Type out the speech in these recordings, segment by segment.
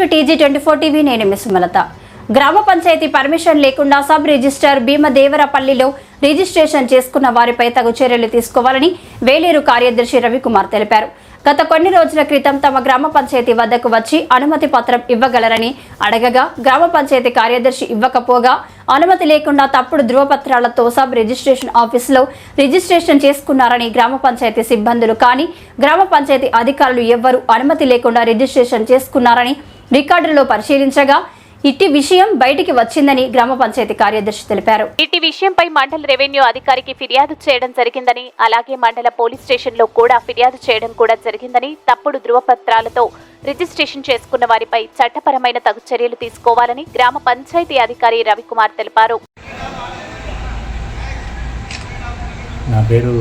To TG twenty four TV నేను miss Sumalatha. గ్రామ panchayat permission లేకుండా సబ్ రిజిస్టర్ భీమదేవరపల్లిలో రిజిస్ట్రేషన్ చేసుకున్న వారిపై తగు చర్యలు తీసుకోవాలని వేలేరు కార్యదర్శి రవికుమార్ తెలిపారు. గత కొన్ని రోజుల క్రితం తమ గ్రామ పంచాయతీ వద్దకు వచ్చి అనుమతి పత్రం ఇవ్వగలరని అడగగా గ్రామ పంచాయతీ కార్యదర్శి ఇవ్వకపోగా అనుమతి లేకుండా తప్పుడు ధృవపత్రాలతో సబ్ రిజిస్ట్రేషన్ ఆఫీసులో రిజిస్ట్రేషన్ చేసుకున్నారని గ్రామ పంచాయతీ సిబ్బందులు కానీ గ్రామ పంచాయతీ అధికారులు ఎవ్వరూ అనుమతి లేకుండా రిజిస్ట్రేషన్ చేసుకున్నారని రికార్డులో పరిశీలించగా ఇట్టి విషయం బయటికి వచ్చిందని గ్రామ పంచాయతీ కార్యదర్శి తెలిపారు. ఇట్టి విషయంపై మండల రెవెన్యూ అధికారికి ఫిర్యాదు చేయడం జరిగిందని అలాగే మండల పోలీస్ స్టేషన్లో కూడా ఫిర్యాదు చేయడం కూడా జరిగిందని తప్పుడు ధృవపత్రాలతో రిజిస్ట్రేషన్ చేసుకున్న వారిపై చట్టపరమైన తగు చర్యలు తీసుకోవాలని గ్రామ పంచాయతీ అధికారి రవికుమార్ తెలిపారు. నా పేరు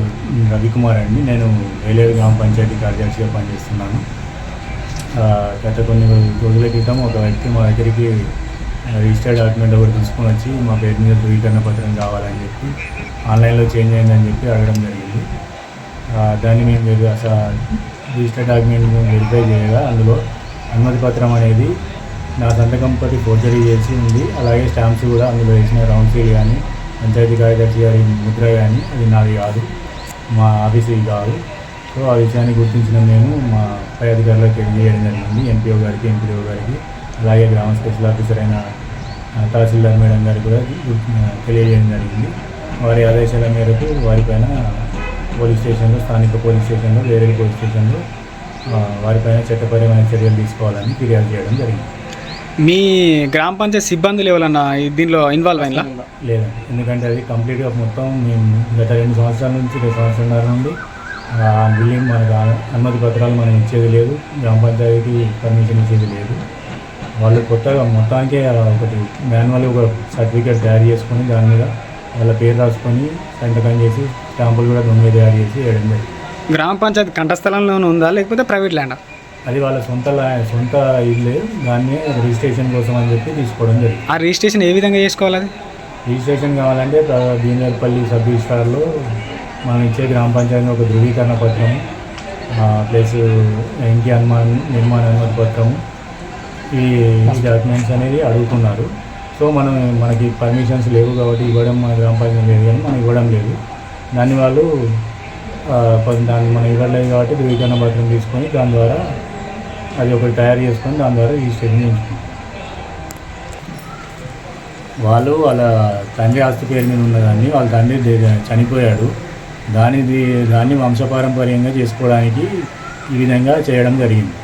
రవికుమార్ అండి. నేను వేలేరు గ్రామ పంచాయతీ కార్యదర్శిగా పనిచేస్తున్నాను. గత కొన్ని రోజుల క్రితం ఒక వ్యక్తి మా దగ్గరికి రిజిస్టర్డ్ డాక్యుమెంట్ ఒకటి తీసుకొని వచ్చి మా పేరు మీద ధృవీకరణ పత్రం కావాలని చెప్పి ఆన్లైన్లో చేంజ్ అయిందని చెప్పి అడగడం జరిగింది. దాన్ని మేము వెరి అసలు రిజిస్టర్డ్ డాక్యుమెంట్ మేము వెరిఫై చేయగా అందులో అనుమతి పత్రం అనేది నా సంతకం పట్టి ఫోర్జరీ చేసి ఉంది. అలాగే స్టాంప్స్ కూడా అందులో వేసిన రౌండ్ సీల్ కానీ పంచాయతీ కార్యదర్శి గారి ముద్ర కానీ అది నాది కాదు. మా ఆఫీస్కి కాదు. సో ఆ విషయాన్ని గుర్తించిన మేము మా పై అధికారులకు తెలియజేయడం జరిగింది. ఎంపీఓ గారికి ఎంపీడీఓ గారికి అలాగే గ్రామ స్పెషల్ ఆఫీసర్ అయిన తహసీల్దార్ మేడం గారికి కూడా తెలియజేయడం జరిగింది. వారి ఆదేశాల మేరకు వారిపైన పోలీస్ స్టేషన్లో స్థానిక పోలీస్ స్టేషన్లో వేరే పోలీస్ స్టేషన్లో వారిపైన చట్టపరమైన చర్యలు తీసుకోవాలని ఫిర్యాదు చేయడం జరిగింది. మీ గ్రామ పంచాయతీ సిబ్బందులు ఎవరన్నా దీనిలో ఇన్వాల్వ్ అయినా లేదండి. ఎందుకంటే అది కంప్లీట్గా మొత్తం మేము గత రెండు సంవత్సరాల నుంచి రెండు సంవత్సరాల నుండి బిల్డింగ్ మనకు అనుమతి పత్రాలు మనం ఇచ్చేది లేదు. గ్రామ పంచాయతీకి పర్మిషన్ ఇచ్చేది లేదు. వాళ్ళు కొత్తగా మొత్తానికే ఒకటి మాన్యువల్ ఒక సర్టిఫికేట్ తయారు చేసుకొని దాని మీద వాళ్ళ పేరు రాసుకొని సంతకం చేసి స్టాంపులు కూడా దొంగ తయారు చేసి వేయడం జరిగింది. గ్రామ పంచాయతీ కంఠస్థలంలోనే ఉందా? లేకపోతే ప్రైవేట్ ల్యాండ్? అది వాళ్ళ సొంత సొంత ఇల్లే దాన్ని రిజిస్ట్రేషన్ కోసం అని చెప్పి తీసుకోవడం జరిగింది. ఆ రిజిస్ట్రేషన్ ఏ విధంగా చేసుకోవాలి అది? రిజిస్ట్రేషన్ కావాలంటే దీనిపల్లి సబ్ రిజిస్ట్రార్లో మనం ఇచ్చే గ్రామ పంచాయతీ ఒక ధృవీకరణ పత్రం ప్లస్ ఇంటి అనుమాన్ నిర్మాణ అనుమతి పత్రం. ఈ డాక్యుమెంట్స్ అనేది అడుగుతున్నారు. సో మనం మనకి పర్మిషన్స్ లేవు కాబట్టి ఇవ్వడం మన గ్రామ పంచాయతీ లేదు కానీ మనం ఇవ్వడం లేదు. దాన్ని వాళ్ళు దాన్ని మనం ఇవ్వలేదు కాబట్టి ధృవీకరణ పత్రం తీసుకొని దాని ద్వారా అది ఒకటి తయారు చేసుకొని దాని ద్వారా రిజిస్ట్రేషన్ చేయించుకుంటాం వాళ్ళు వాళ్ళ తండ్రి ఆస్తి పేరు మీద ఉన్నదాన్ని వాళ్ళ తండ్రి చనిపోయాడు. దాని దాన్ని వంశపారంపర్యంగా చేసుకోవడానికి ఈ విధంగా చేయడం జరిగింది.